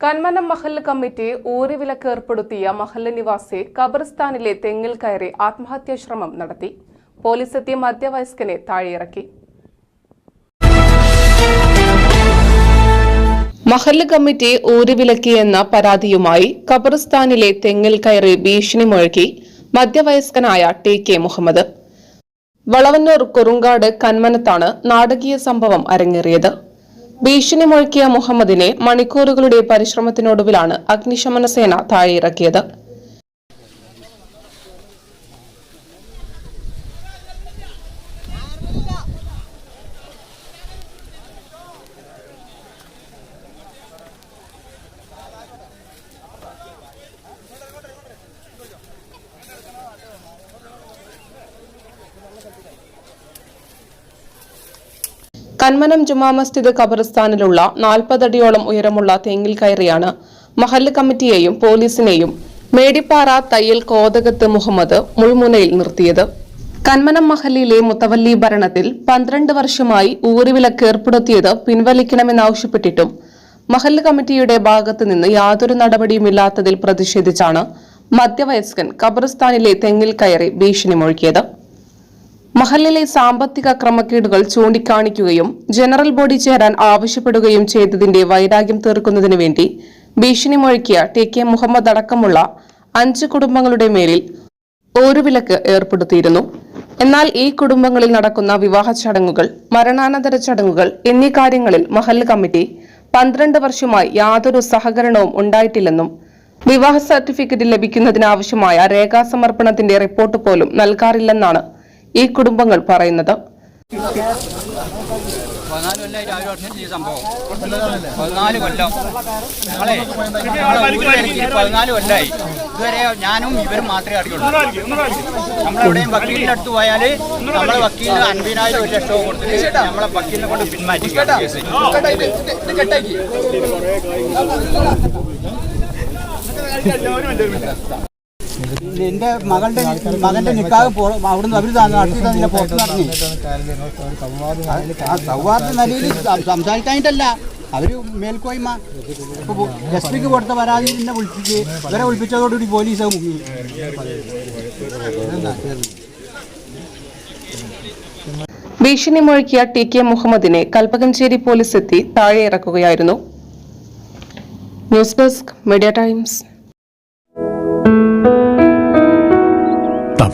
കന്മനം മഹല്ല് കമ്മിറ്റി ഊരിവിലക്ക് ഏർപ്പെടുത്തിയ മഹല്ല് നിവാസി ഖബർസ്ഥാനിലെ തെങ്ങിൽ കയറി ആത്മഹത്യാ ശ്രമം നടത്തി. പോലീസ് എത്തിയ മധ്യവയസ്കനെ താഴെയിറക്കി. മഹല്ല് കമ്മിറ്റി ഊരുവിലക്കി എന്ന പരാതിയുമായി ഖബർസ്ഥാനിലെ തെങ്ങിൽ കയറി ഭീഷണി മുഴക്കി മധ്യവയസ്കനായ ടി കെ മുഹമ്മദ്. വളവന്നൂർ കുറുങ്കാട് കന്മനത്താണ് നാടകീയ സംഭവം അരങ്ങേറിയത്. ഭീഷണി മുഴക്കിയ മുഹമ്മദിനെ മണിക്കൂറുകളുടെ പരിശ്രമത്തിനൊടുവിലാണ് അഗ്നിശമന സേന താഴെയിറക്കിയത്. കന്മനം ജുമാ മസ്ജിദ് ഖബർസ്ഥാനിലുള്ള നാൽപ്പതടിയോളം ഉയരമുള്ള തെങ്ങിൽ കയറിയാണ് മഹല്ല് കമ്മിറ്റിയെയും പോലീസിനെയും മേടിപ്പാറ തയ്യൽ കോതകത്ത് മുഹമ്മദ് മുൾമുനയിൽ നിർത്തിയത്. കന്മനം മഹല്ലിലെ മുത്തവല്ലി ഭരണത്തിൽ പന്ത്രണ്ട് വർഷമായി ഊറിവിലക്ക് ഏർപ്പെടുത്തിയത് പിൻവലിക്കണമെന്നാവശ്യപ്പെട്ടിട്ടും മഹല്ല് കമ്മിറ്റിയുടെ ഭാഗത്തു നിന്ന് യാതൊരു നടപടിയുമില്ലാത്തതിൽ പ്രതിഷേധിച്ചാണ് മധ്യവയസ്കൻ ഖബർസ്ഥാനിലെ തെങ്ങിൽ കയറി ഭീഷണി മുഴക്കിയത് മഹല്ലിലെ സാമ്പത്തിക ക്രമക്കേടുകൾ ചൂണ്ടിക്കാണിക്കുകയും ജനറൽ ബോഡി ചേരാൻ ആവശ്യപ്പെടുകയും ചെയ്തതിന്റെ വൈരാഗ്യം തീർക്കുന്നതിനു വേണ്ടി ഭീഷണി മുഴക്കിയ ടി കെ മുഹമ്മദ് അടക്കമുള്ള അഞ്ച് കുടുംബങ്ങളുടെ മേലിൽ ഒരു വിലക്ക് ഏർപ്പെടുത്തിയിരുന്നു. എന്നാൽ ഈ കുടുംബങ്ങളിൽ നടക്കുന്ന വിവാഹ ചടങ്ങുകൾ മരണാനന്തര ചടങ്ങുകൾ എന്നീ കാര്യങ്ങളിൽ മഹൽ കമ്മിറ്റി പന്ത്രണ്ട് വർഷമായി യാതൊരു സഹകരണവും ഉണ്ടായിട്ടില്ലെന്നും വിവാഹ സർട്ടിഫിക്കറ്റ് ലഭിക്കുന്നതിനാവശ്യമായ രേഖാസമർപ്പണത്തിന്റെ റിപ്പോർട്ട് പോലും നൽകാറില്ലെന്നാണ് ഈ കുടുംബങ്ങൾ പറയുന്നത് പതിനാല് കൊല്ലമായിട്ട് ആരും അഡ്മിറ്റ് ചെയ്ത സംഭവം പതിനാല് കൊല്ലം ഞങ്ങളെ ഞങ്ങളെ ഊരിലേക്ക് പതിനാല് കൊല്ലമായി ഇതുവരെ ഞാനും ഇവരും മാത്രമേ അറിയുള്ളൂ നമ്മളെവിടെയും വക്കീലിന്റെ അടുത്ത് പോയാൽ നമ്മളെ വക്കീലിന് അൻപതിനായിരം ഒരു ലക്ഷവും കൊടുത്തിട്ട് നമ്മളെ വക്കീലിനെ കൊണ്ട് പിന്മാറ്റി കേസ് എന്റെ മകളുടെ മകന്റെ നിക്കാതെ അവിടുന്ന് അവർ നടത്തി തന്നെ പുറത്ത് നടന്നു. സൗഹാർദ്ദ നിലയിൽ സംസാരിക്കാനായിട്ടല്ല. അവർ മേൽക്കോയ്മ. എസ് പിക്ക് കൊടുത്ത പരാതി എന്നെ വിളിപ്പിച്ച് ഇവരെ വിളിപ്പിച്ചതോടുകൂടി പോലീസ് മുങ്ങി. ഭീഷണി മുഴക്കിയ ടി കെ മുഹമ്മദിനെ കൽപ്പകഞ്ചേരി പോലീസ് എത്തി താഴെ ഇറക്കുകയായിരുന്നു. News Desk Media Times.